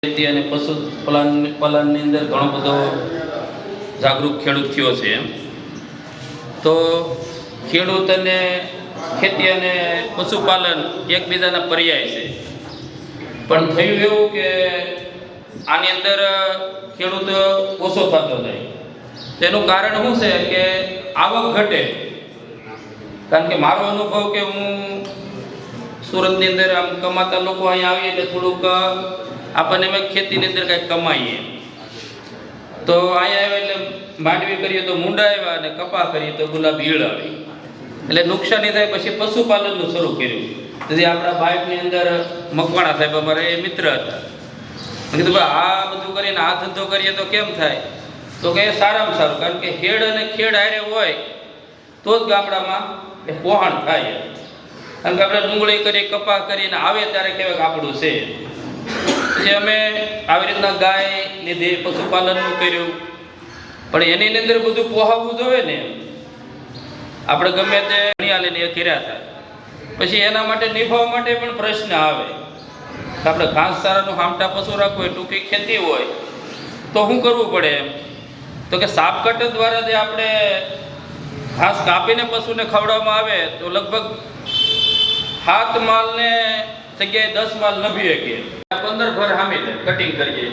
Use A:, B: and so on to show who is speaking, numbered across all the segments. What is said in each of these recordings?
A: ખેતી અને પશુપાલન પાલનની અંદર ઘણો બધો જાગૃત ખેડૂત થયો છે એમ. તો ખેડૂત અને ખેતી અને પશુપાલન એકબીજાના પર્યાય છે. પણ થયું એવું કે આની અંદર ખેડૂત ઓછો થતો જાય. તેનું કારણ શું છે કે આવક ઘટે. કારણ કે મારો અનુભવ કે હું સુરતની અંદર આમ કમાતા લોકો અહીંયા આવીએ એટલે થોડુંક આપણને એમાં ખેતીની અંદર કાંઈક કમાઈએ. તો અહીંયા આવ્યો એટલે માંડવી કરીએ તો મુંડા આવ્યા અને કપા કરીએ તો ગુલાબ ઈળ આવી. એટલે નુકસાની થાય પછી પશુપાલનનું શરૂ કર્યું. તેથી આપણા બાઇકની અંદર મકવાણા સાહેબ અમારા એ મિત્ર હતા. મેં કીધું ભાઈ આ બધું કરીને આ ધંધો કરીએ તો કેમ થાય? તો કે સારામાં સારું, કારણ કે ખેડ અને ખેડ હારે હોય, તો જ ગામડામાં એ પોહણ થાય. કારણ કે આપણે ડુંગળી કરી, કપા કરીને આવે ત્યારે કહેવાય આપણું છે. પછી અમે આવી રીતના ગાય લીધી પશુપાલનનું કર્યું. પણ એની અંદર બધું પોહાવવું જોઈએ ને, આપણે ગમે તે ગણ્યા લઈને એ કર્યા હતા. પછી એના માટે નિભાવવા માટે પણ પ્રશ્ન આવે. આપણે ઘાસચારાનું હામટા પશુ રાખવું હોય, ટૂંકી ખેતી હોય, તો શું કરવું પડે એમ? તો કે સાપ કટર દ્વારા જે આપણે ઘાસ કાપીને પશુને ખવડાવવામાં આવે, તો લગભગ હાથ માલને જગ્યાએ દસ માલ નભી શકીએ પંદર ભર હામી દે કટિંગ કરીએ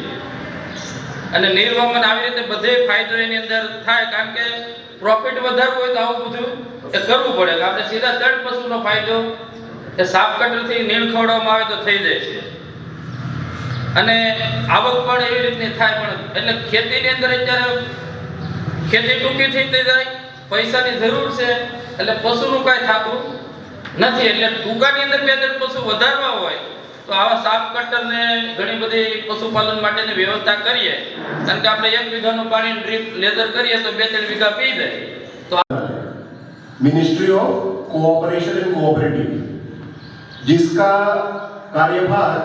A: અને નિર્વામન આવી રીતે બધે ફાયદો એની અંદર થાય, કારણ કે પ્રોફિટ વધારવું હોય તો આવું બધું એ કરવું પડે. આપણે સીધા જડ પશુનો ફાયદો એ સાપ કટરથી નીણ ખવડાવવામાં આવે તો થઈ જાય છે. અને આવક પણ એવી રીતની થાય પણ એટલે ખેતીની અંદર અત્યારે ખેતી ટૂંકી થઈ જાય, પૈસાની જરૂર છે. એટલે પશુનું કાંઈ થતું નથી એટલે ટૂંકાની અંદર બે ત્રણ પશુ વધારવા હોય તો આવા સાપ કટર ને ઘણી બધી પશુપાલન માટેની વ્યવસ્થા કરીએ કારણ કે આપણે એક વીઘાનું પાણી ડ્રીપ લેઝર કરીએ તો બે ત્રણ વીઘા પી જાય તો
B: ministry of cooperation and cooperative जिसका कार्यभार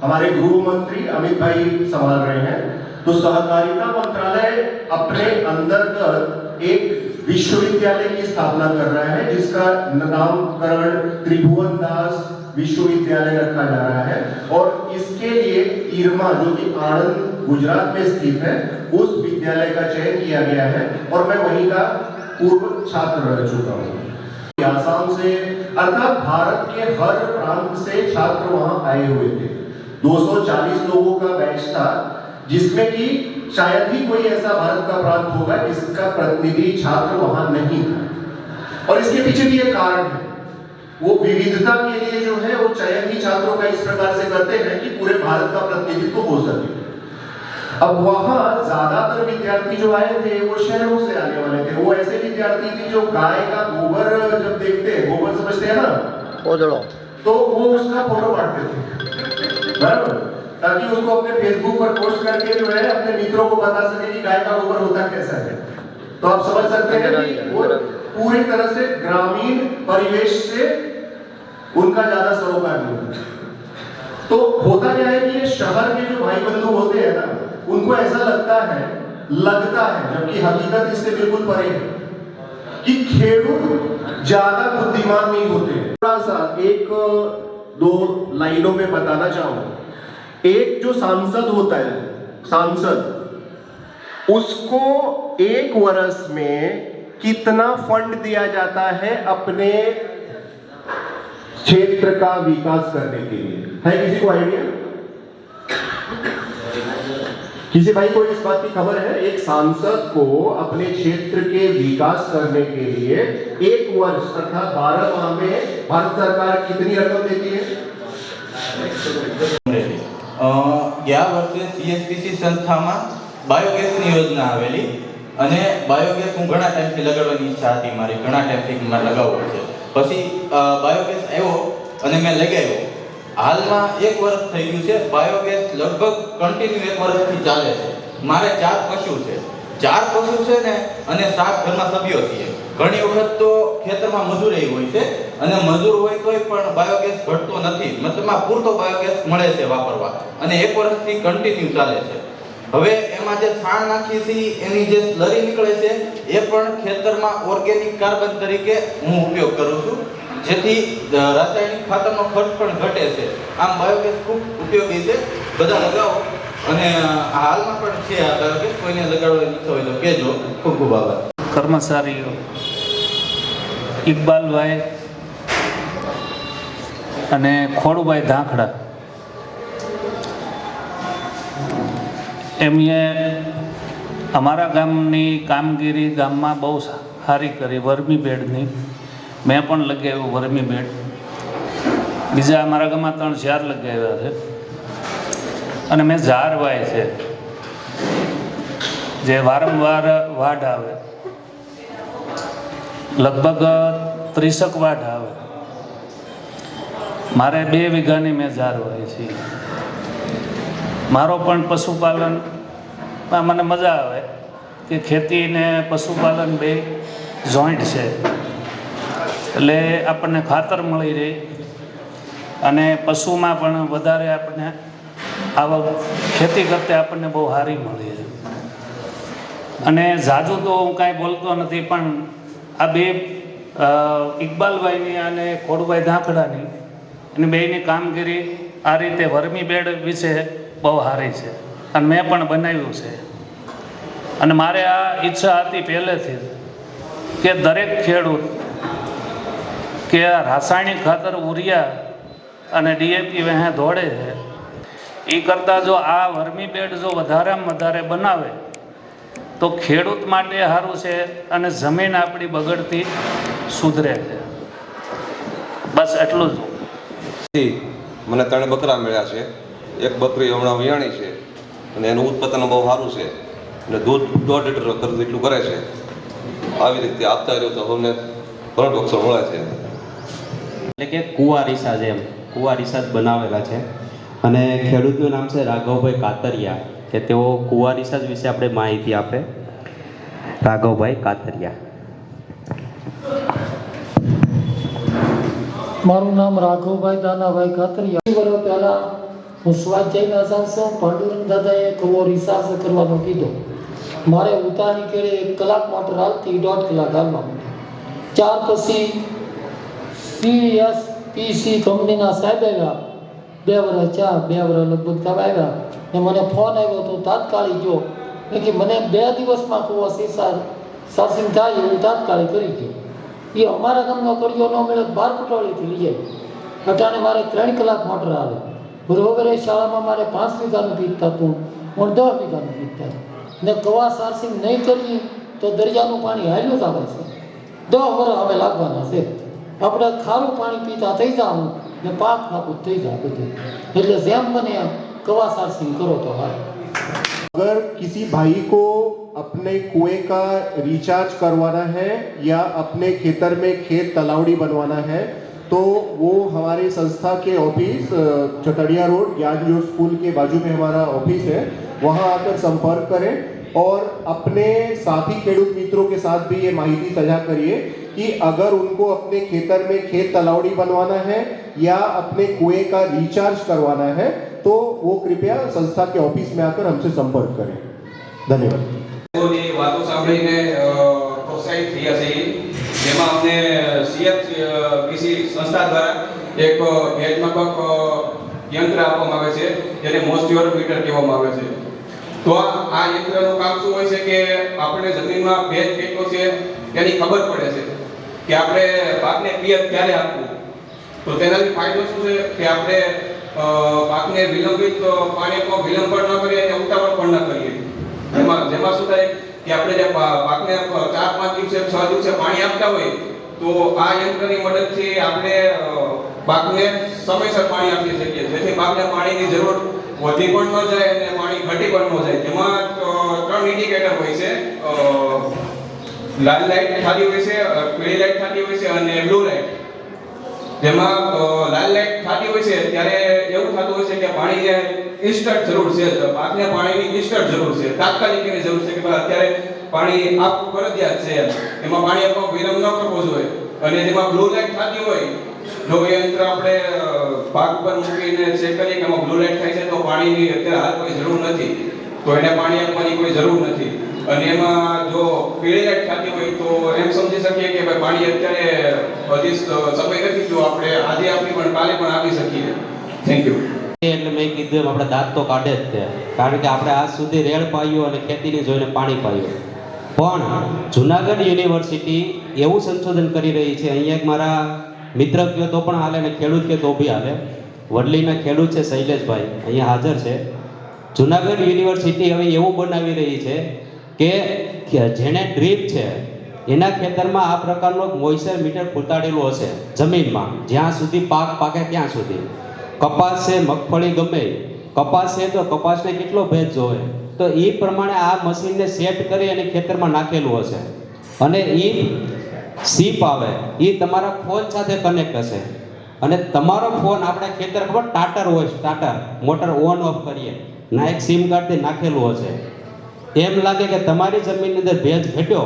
B: हमारे गृह मंत्री अमित भाई संभाल रहे हैं तो सहकारिता मंत्रालय अपने अंतर्गत एक विश्वविद्यालय की स्थापना कर रहा है, जिसका नामकरण त्रिभुवन दास विश्वविद्यालय रखा जा रहा है। और इसके लिए इरमा, जो कि आनंद गुजरात में स्थित है, उस विद्यालय का चयन किया गया है। और मैं वहीं का पूर्व छात्र रह चुका हूँ। आसाम से, अर्थात भारत के हर प्रांत से छात्र वहाँ आए हुए थे। 240 लोगों का बैच था, जिसमें कि शायद ही कोई ऐसा भारत का प्रांत होगा जिसका प्रतिनिधि छात्र वहाँ नहीं था और इसके पीछे भी एक कारण है। वो विविधता के लिए जो है वो चयन ही छात्रों का इस प्रकार से करते हैं कि पूरे भारत का प्रतिनिधित्व हो सके। अब वहाँ ज़्यादातर विद्यार्थी जो आए थे वो शहरों से आने वाले थे। वो ऐसे विद्यार्थी थे जो गाय का गोबर जब देखते हैं गोबर समझते हैं ना? तो वो उसका फ़ोटो काटते थे। बराबर? ताकि उसको अपने फेसबुक पर पोस्ट करके जो है अपने मित्रों को बता सके कि गाय का गोबर होता कैसा है। तो आप समझ सकते हैं कि वो पूरी तरह से ग्रामीण परिवेश से उनका ज़्यादा सरोकार नहीं होता। तो होता क्या है कि ये शहर के जो भाई बंधु होते हैं ना उनको ऐसा लगता है लगता है जबकि हकीकत इससे बिल्कुल परे है कि खेडूत ज़्यादा बुद्धिमान नहीं होते। थोड़ा सा एक दो लाइनों में बताना चाहूँ एक जो सांसद होता है, सांसद, उसको एक वर्ष में कितना फंड दिया जाता है अपने क्षेत्र का विकास करने के लिए? है किसी को आइडिया किसी भाई को इस बात की खबर है? एक सांसद को अपने क्षेत्र के विकास करने के लिए एक वर्ष अर्थात बारह माह में भारत सरकार कितनी रकम देती है?
C: ગયા વર્ષે સીએસપીસી સંસ્થામાં બાયોગેસની યોજના આવેલી અને બાયોગેસ હું ઘણા ટાઈમથી લગાડવાની ઈચ્છા હતી મારી, ઘણા ટાઈમથી મારે લગાવવો છે પછી બાયોગેસ આવ્યો અને મેં લગાવ્યો. હાલમાં એક વર્ષ થઈ ગયું છે બાયોગેસ લગભગ કન્ટિન્યુ એક વર્ષથી ચાલે છે. મારે ચાર પશુ છે. ચાર પશુ છે ને, અને સાત ઘરમાં સભ્યો છીએ. ઘણી વખત તો ખેતરમાં મજૂરી હોય છે અને મજૂર હોય તોય પણ બાયોગેસ ઘટતો નથી. મતલબમાં પૂરતો બાયોગેસ મળે છે વાપરવા. અને એક વર્ષથી કન્ટિન્યુ ચાલે છે. હવે એમાં જે છાણ નાખીએ છીએ એની જે સ્લરી નીકળે છે, એ પણ ખેતરમાં ઓર્ગેનિક કાર્બન તરીકે હું ઉપયોગ કરું છું. જેથી રાસાયણિક ખાતરનો ખર્ચ પણ ઘટે છે. આમ બાયોગેસ ખૂબ ઉપયોગી છે. બધા લગાવો. અને હાલમાં પણ છે આ બાયોગેસ કોઈને લગાડવા ઈચ્છા હોય તો કહેજો. ખૂબ ખૂબ આભાર.
D: કર્મચારીઓ ઇકબાલભાઈ અને ખોડુભાઈ ધાંખડા. એમણે અમારા ગામની કામગીરી ગામમાં બહુ સારી કરી, વર્મી બેડની. મેં પણ લગાવ્યું વર્મી બેડ. બીજા અમારા ગામમાં ત્રણ ઝાર લગાવ્યા છે. અને મેં ઝાર વાય છે. જે વારંવાર વાઢ આવે. લગભગ ત્રીસક વાઢ આવે. મારે બે વીઘાની મેં ઝાર હોય છે. મારો પણ પશુપાલનમાં મને મજા આવે કે ખેતી ને પશુપાલન બે જોઈન્ટ છે. એટલે આપણને ખાતર મળી રહે અને પશુમાં પણ વધારે આપણને આવક, ખેતી કરતે આપણને બહુ સારી મળી રહે. અને ઝાઝુ તો હું કાંઈ બોલતો નથી, પણ આ બે ઇકબાલભાઈની અને ખોડભાઈ ધાંકડાની અને બેયની કામગીરી આ રીતે વર્મી બેડ વિશે બહુ સારી છે. અને મેં પણ બનાવ્યું છે. અને મારે આ ઈચ્છા હતી પહેલેથી જ કે દરેક ખેડૂત કે આ રાસાયણિક ખાતર ઉરિયા અને ડીએપી વહે દોડે છે. એ કરતાં જો આ વર્મી બેડ જો વધારેમાં વધારે બનાવે તો ખેડૂત માટે સારું છે અને જમીન આપણી બગડતી સુધરે છે. બસ એટલું જ.
E: મને ત્રણ બકરા મળ્યા છે. એક બકરી હમણાં વિયાણી છે અને એનું ઉત્પાદન બહુ સારું છે. અને દૂધ દોઢ લીટર કરતું એટલું કરે છે. આવી રીતે આપતા રહ્યો તો અમને ભરણ બક્ષો મળે છે.
F: એટલે કે કુવા રિસાજ એમ. કુવા રિસાજ બનાવેલા છે. અને ખેડૂતનું નામ છે રાઘવભાઈ કાતરિયા. કે તેઓ કુવા રિસાજ વિશે આપણે માહિતી આપે. રાઘવભાઈ કાતરિયા.
G: મારું નામ રાઘવભાઈ દાનાભાઈ કાતરિયા. પહેલા હું સ્વાધ્યાયના સાંસદ પાંડુરંગ દાદાએ કવો રિસાર્ચ કરવાનો કીધો. મારે ઉતાની કેળે એક કલાક માટે હાલતી દોઢ કલાક હાલવા ચાર પછી સીએસ પીસી કંપનીના સાહેબ આવ્યા. બે વર્ષ ચા બે વર્ષ લગભગ તમે આવ્યા. ને મને ફોન આવ્યો તો તાત્કાલિક જો કે મને બે દિવસમાં કુવો સીસા સરસિંગ થાય એવું તાત્કાલિક કરી ગયો એ અમારા ગામનો કડિયો ન મળે બાર પટોળીથી લઈ જાય. અટાણે મારે ત્રણ કલાક મોટર આવે. એ શાળામાં મારે પાંચ વીઘાનું પીત થતું પણ દસ વીઘાનું પીત થાય ને કવા સારસિંગ નહીં કરીએ તો દરિયાનું પાણી હાલ્યું આવે છે દસ વર્ષ હવે લાગવાના છે. આપણે ખારું પાણી પીતા થઈ જવાનું ને પાક નાબૂદ થઈ જાય બધું એટલે જેમ બને એમ કવા સારસિંગ કરો તો હાલ
B: अगर किसी भाई को अपने कुएं का रिचार्ज करवाना है या अपने खेतर में खेत तलावड़ी बनवाना है तो वो हमारे संस्था के ऑफिस अ, चटड़िया रोड ज्ञान जो स्कूल के बाजू में हमारा ऑफिस है वहाँ आकर संपर्क करें और अपने साथी खेडूत मित्रों के साथ भी ये माहिती साझा करिए कि अगर उनको अपने खेतर में खेत तलावड़ी बनवाना है या अपने कुएं का रिचार्ज करवाना है तो वो कृपया संस्था के ऑफिस में आकर हमसे संपर्क करें धन्यवाद
H: તેઓની વાતો સાંભળીને અ, પ્રોત્સાહિત થયા છીએ જેમાં અમને સીએફ કૃષિ સંસ્થા દ્વારા એક ભેજમાપક અ, યંત્ર આપવામાં આવે છે જેને મોસ્ચ્યોર મીટર કહેવામાં આવે છે તો આ આ યંત્રનું કામ શું હોય છે કે આપણે જમીનમાં ભેજ કેટલો છે તેની ખબર પડે છે કે આપણે પાકને પિયત ક્યારે આપવું તો તેનાથી ફાયદો શું છે કે આપણે પાકને વિલંબિત અ, પાણી આપવા વિલંબ પણ ન કરીએ અને ઉતાવળ પણ ન કરીએ. જેમાં જેમાં શું થાય કે આપણે જે પાકને ચાર પાંચ દિવસે છ દિવસે પાણી આપતા હોય તો આ યંત્રની મદદથી આપણે પાકને સમયસર પાણી આપી શકીએ. જેથી પાકને પાણીની જરૂર વધી પણ ન જાય અને પાણી ઘટી પણ ન જાય. જેમાં ત્રણ ઇન્ડિકેટર હોય છે લાલ લાઈટ થતી હોય છે પીળી લાઈટ થતી હોય છે અને બ્લુ લાઈટ. જેમાં લાલ લાઈટ થતી હોય છે, ત્યારે એવું થતું હોય છે કે પાણીને ઇન્સ્ટન્ટ જરૂર છે પાકને પાણીની ઇન્સ્ટન્ટ જરૂર છે, તાત્કાલિક એની જરૂર છે કે અત્યારે પાણી આપવું ફરજિયાત છે એમાં. પાણી આપવા વિલંબ ન કરવો જોઈએ. અને જેમાં બ્લુ લાઈટ થતી હોય, જો એ યંત્ર આપણે પાક પર મૂકીને ચેક કરીએ કે એમાં બ્લુ લાઈટ થાય છે, તો પાણીની અત્યારે હાલ કોઈ જરૂર નથી. તો એને પાણી આપવાની કોઈ જરૂર નથી. અને એમાં જો પીળી લાઈટ થતી હોય તો એમ સમજી શકીએ કે ભાઈ પાણી અત્યારે બધી સમય નથી જો આપણે આજે આપી પણ કાલે પણ આપી શકીએ. થેન્ક યુ
F: એટલે મેં કીધું એમ આપણે દાંત તો કાઢે જ તે. કારણ કે આપણે આજ સુધી રેડ પાયું અને ખેતીને જોઈને પાણી પાયું. પણ જુનાગઢ યુનિવર્સિટી એવું સંશોધન કરી રહી છે. અહીંયા એક મારા મિત્ર કયો તો પણ હાલે ને ખેડૂત કે તો બી હાલે. વડલીના ખેડૂત છે શૈલેષભાઈ. અહીંયા હાજર છે. જુનાગઢ યુનિવર્સિટી હવે એવું બનાવી રહી છે કે જેને ડ્રીપ છે, એના ખેતરમાં આ પ્રકારનો મોઇસ્ચર મીટર ફૂટાડેલું હશે જમીનમાં. જ્યાં સુધી પાક પાકે ત્યાં સુધી. કપાસ છે મગફળી ગમે. કપાસ છે તો કપાસને કેટલો ભેજ જોવે? તો એ પ્રમાણે આ મશીનને સેટ કરી અને ખેતરમાં નાખેલું હશે. અને એ સીપ આવે. એ તમારા ફોન સાથે કનેક્ટ હશે. અને તમારો ફોન આપણે ખેતર ખબર? ટાટર હોય ટાટર મોટર ઓન ઓફ કરીએ. ના એક સિમ કાર્ડથી નાખેલું હશે. એમ લાગે કે તમારી જમીનની અંદર ભેજ ઘટ્યો.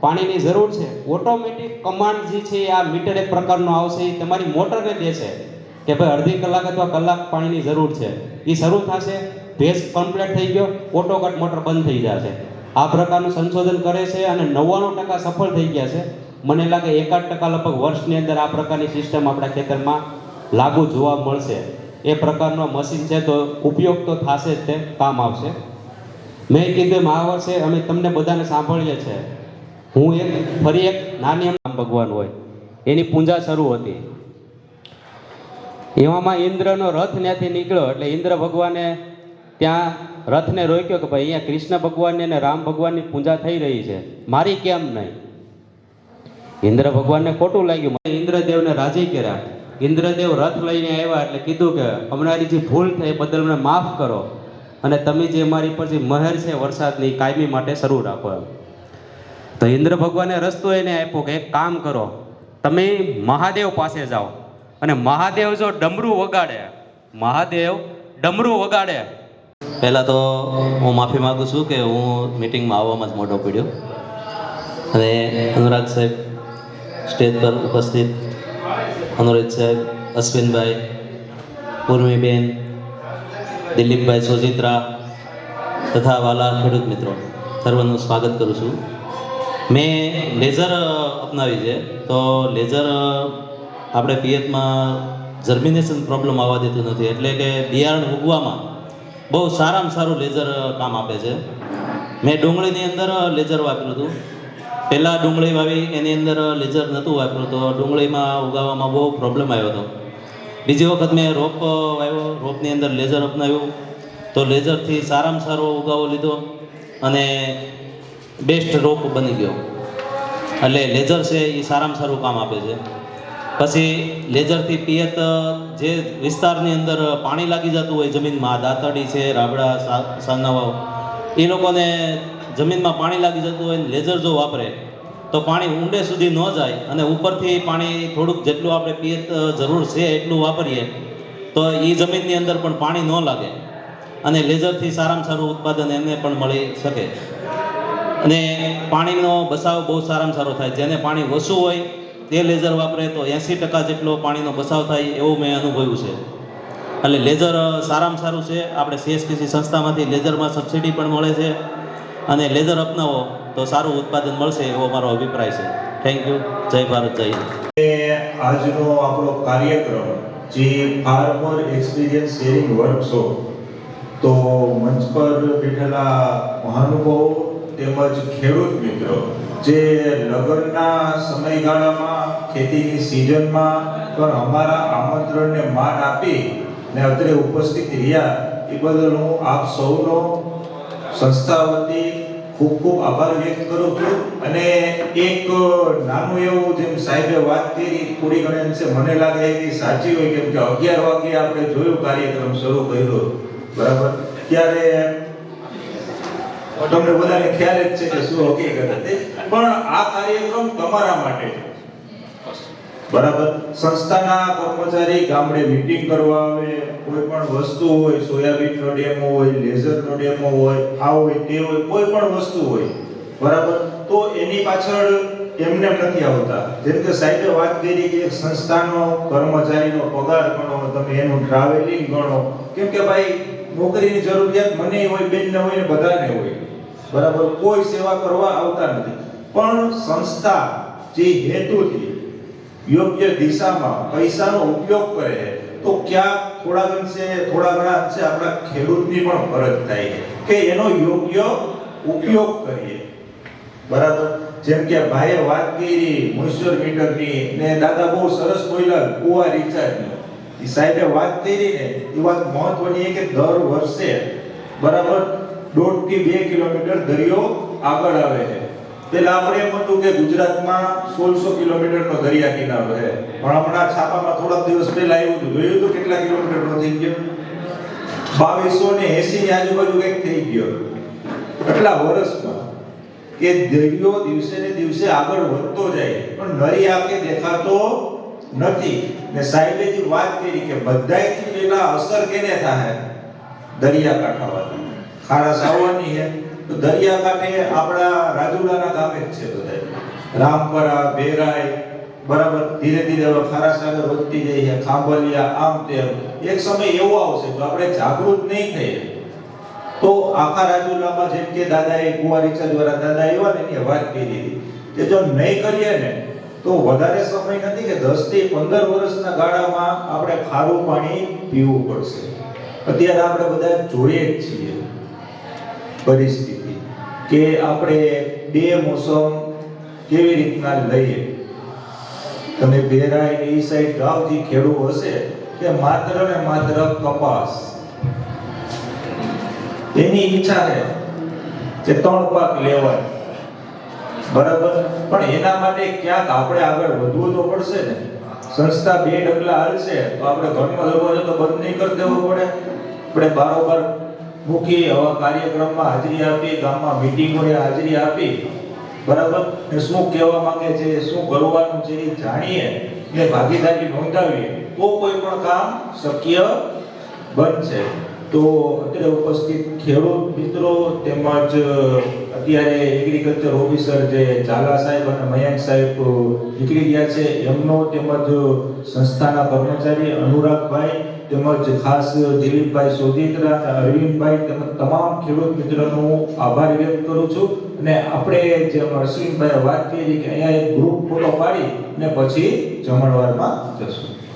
F: પાણીની જરૂર છે. ઓટોમેટિક કમાન્ડ જે છે આ મીટર એક પ્રકારનો આવશે. એ તમારી મોટરને દેશે કે ભાઈ અડધી કલાક અથવા કલાક પાણીની જરૂર છે. એ શરૂ થશે. ભેજ કમ્પ્લીટ થઈ ગયો. ઓટોકટ મોટર બંધ થઈ જશે. આ પ્રકારનું સંશોધન કરે છે અને નવ્વાણું ટકા સફળ થઈ ગયા છે. મને લાગે એકાદ ટકા લગભગ વર્ષની અંદર આ પ્રકારની સિસ્ટમ આપણા ખેતરમાં લાગુ જોવા મળશે. એ પ્રકારનો મશીન છે તો ઉપયોગ તો થશે જ તે. કામ આવશે. મેં કીધું એમ વર્ષે અમે તમને બધાને સાંભળીએ છે. હું એક, ફરી એક નાની રામ ભગવાન હોય. એની પૂજા શરૂ હતી. એવામાં ઇન્દ્રનો રથ ત્યાંથી નીકળ્યો એટલે ઇન્દ્ર ભગવાને ત્યાં રથને રોક્યો કે ભાઈ અહીંયા કૃષ્ણ ભગવાનની અને રામ ભગવાનની પૂજા થઈ રહી છે. મારી કેમ નહીં? ઇન્દ્ર ભગવાનને ખોટું લાગ્યું. ઇન્દ્રદેવને રાજી કર્યા. ઇન્દ્રદેવ રથ લઈને આવ્યા એટલે કીધું કે અમારી જે ભૂલ થઈ બદલ મને માફ કરો. અને તમે જે મારી પર જે મહેર છે વરસાદની, કાયમી માટે શરૂ રાખો એમ. તો ઇન્દ્ર ભગવાને રસ્તો એને આપ્યો કે એક કામ કરો, તમે મહાદેવ પાસે જાઓ. અને મહાદેવ જો ડમરું વગાડે, મહાદેવ ડમરું વગાડે.
I: પહેલાં તો હું માફી માગું છું કે હું મિટિંગમાં આવવામાં જ મોટો પડ્યો. અને અનુરાગ સાહેબ, સ્ટેજ પર ઉપસ્થિત. અનુરાજ સાહેબ, અશ્વિનભાઈ ઉર્મીબેન દિલીપભાઈ સોજિત્રા તથા વાલા ખેડૂત મિત્રો, સર્વનું સ્વાગત કરું છું. મેં લેઝર અપનાવી છે. તો લેઝર આપણે પિયતમાં જર્મિનેશન પ્રોબ્લેમ આવવા દેતું નથી. એટલે કે બિયારણ ઉગવામાં બહુ સારામાં સારું લેઝર કામ આપે છે. મેં ડુંગળીની અંદર લેઝર વાપર્યું હતું. પહેલાં ડુંગળી વાવી, એની અંદર લેઝર નહોતું વાપર્યું. તો ડુંગળીમાં ઉગાવવામાં બહુ પ્રોબ્લેમ આવ્યો હતો. બીજી વખત મેં રોપ વાવ્યો, રોપની અંદર લેઝર અપનાવ્યું. તો લેઝરથી સારામાં સારો ઉગાવો લીધો અને બેસ્ટ રોપ બની ગયો. એટલે લેઝર છે એ સારામાં સારું કામ આપે છે. પછી લેઝરથી પિયત જે વિસ્તારની અંદર પાણી લાગી જતું હોય, જમીનમાં દાંતડી છે, રાબડા સાનાવાવ એ લોકોને જમીનમાં પાણી લાગી જતું હોય ને લેઝર જો વાપરે તો પાણી ઊંડે સુધી ન જાય અને ઉપરથી પાણી થોડુંક જેટલું આપણે પીએ જરૂર છે એટલું વાપરીએ, તો એ જમીનની અંદર પણ પાણી ન લાગે અને લેઝરથી સારામાં સારું ઉત્પાદન એમને પણ મળી શકે. અને પાણીનો બસાવ બહુ સારામાં સારો થાય. જેને પાણી ઓછું હોય તે લેઝર વાપરે તો એંસી ટકા જેટલો પાણીનો બસાવ થાય એવું મેં અનુભવ્યું છે. એટલે લેઝર સારામાં સારું છે. આપણે સીએસપીસી સંસ્થામાંથી લેઝરમાં સબસિડી પણ મળે છે અને લેઝર અપનાવો. તો સારું ઉત્પાદન મળશે એવો મારો અભિપ્રાય છે. થેન્ક યુ જય ભારત, જય
J: આજનો આપણો કાર્યક્રમ જે ફાર્મર એક્સપિરિયન્સ શેરિંગ વર્કશોપ તો મંચ પર બેઠેલા મહાનુભાવો તેમજ ખેડૂત મિત્રો, જે લગ્નના સમયગાળામાં ખેતીની સિઝનમાં પણ અમારા આમંત્રણને માન આપી ને અત્રે ઉપસ્થિત રહ્યા, એ બદલ હું આપ સૌનો સંસ્થા વતી ખૂબ ખૂબ આભાર વ્યક્ત કરું છું. અને એક નાનું એવું જેમ સાહેબે વાત કરી, થોડી ઘણી અંશે મને લાગે કે સાચી હોય કેમ કે અગિયાર વાગે આપણે જોયું કાર્યક્રમ શરૂ કર્યો. બરાબર? ત્યારે તમને બધાને ખ્યાલ જ છે કે શું હકીકત હતી. પણ આ કાર્યક્રમ તમારા માટે છે. બરાબર? સંસ્થાના કર્મચારી ગામડે મીટિંગ કરવા આવે, કોઈ પણ વસ્તુ હોય, સોયાબીનનો ડેમો હોય, લેઝરનો ડેમો હોય આ હોય તે હોય, કોઈ પણ વસ્તુ હોય, બરાબર? તો એની પાછળ એમને નથી આવતા. જેમ કે સાહેબે વાત કરી કે સંસ્થાનો કર્મચારીનો પગાર ગણો, તમે એનું ટ્રાવેલિંગ ગણો. કેમ કે ભાઈ, નોકરીની જરૂરિયાત મને હોય, બેનને હોય ને બધાને હોય. બરાબર? કોઈ સેવા કરવા આવતા નથી. પણ સંસ્થા જે હેતુથી યોગ્ય દિશામાં પૈસાનો ઉપયોગ કરે તો ક્યાંક થોડા અંશે, થોડા ઘણા અંશે આપણા ખેડૂતની પણ ફરજ થાય કે એનો યોગ્ય ઉપયોગ કરીએ. બરાબર? જેમ કે ભાઈએ વાત કરી મોઇસ્ચર મીટરની ને દાદા બહુ સરસ બોલ્યા કુવા રિચાર્જનો એ સાહેબે વાત કરી ને, એ વાત મહત્વની છે કે દર વર્ષે બરાબર દોઢથી બે કિલોમીટર દરિયો આગળ આવે છે. પેલા આપણે એમ હતું કે ગુજરાતમાં સોળસો કિલોમીટરનો દરિયા કિનારો છે. પણ હમણાં છાપામાં થોડાક દિવસ પહેલા આવ્યું હતું. જોયું હતું કેટલા કિલોમીટરનો થઈ ગયો? બાવીસો ને એસી ની આજુબાજુ કંઈક થઈ ગયો. એટલા વર્ષમાં કે દરિયો દિવસે ને દિવસે આગળ વધતો જાય. પણ નરી આંખે દેખાતો નથી. ને સાહેબે જે વાત કરી કે બધાયથી પહેલા અસર કેને થાય? દરિયા દરિયાકાંઠાવાળી ખારાશ આવવાની છે તો દરિયાકાંઠે આપણા રાજુલાના ગામે જ છે બધા રામપરા બેરાય બરાબર, ધીરે ધીરે ખારાશ વધતી જાય છે, ખાંભલિયા, આમ તેમ. એક સમય એવો આવશે કે આપણે જાગૃત નહીં થઈએ. તો આખા રાજુલામાં જેમ કે દાદાએ કુંવાર દ્વારા દાદા આવ્યા ને એની વાત કરી હતી કે જો નહીં કરીએ ને, તો વધારે સમય નથી કે 10 થી 15 વર્ષના ગાળામાં આપણે ખારું પાણી પીવું પડશે. અત્યારે આપણે બધા જોઈએ જ છીએ. પરિસ્થિતિ. કે આપણે બે મોસમ કેવી રીતના લઈએ. તમે બેરાય એ સાઈડ ગાવથી ખેડૂત હશે કે માત્ર ને માત્ર કપાસ. એની ઈચ્છા છે કે ત્રણ પાક લેવાય. બરાબર? પણ એના માટે ક્યાંક આપણે આગળ વધવું તો પડશે ને. સંસ્થા બે ડગલા હાલશે, તો આપણે ઘરમાં દરવાજો તો બંધ નહીં કરી દેવો પડે. આપણે બારોબાર મૂકી આવા કાર્યક્રમમાં હાજરી આપી, ગામમાં મિટિંગોએ હાજરી આપી. બરાબર? ને શું કહેવા માંગે છે, શું કરવાનું છે એ જાણીએ ને ભાગીદારી નોંધાવીએ. તો કોઈ પણ કામ શક્ય બનશે. તો અત્યારે ઉપસ્થિત ખેડૂત મિત્રો તેમજ અત્યારે એગ્રીકલ્ચર ઓફિસર જે ઝાલા સાહેબ અને મયંક સાહેબ નીકળી ગયા છે, એમનો તેમજ સંસ્થાના કર્મચારી અનુરાગભાઈ તેમજ ખાસ દિલીપભાઈ સોજિત્રા અરવિંદભાઈ તેમજ તમામ ખેડૂત મિત્રોનો આભાર વ્યક્ત કરું છું. અને આપણે જે અશ્વિનભાઈએ વાત કરી કે અહીંયા એક ગ્રુપ ફોટો પાડી અને પછી જમણવારમાં જશું.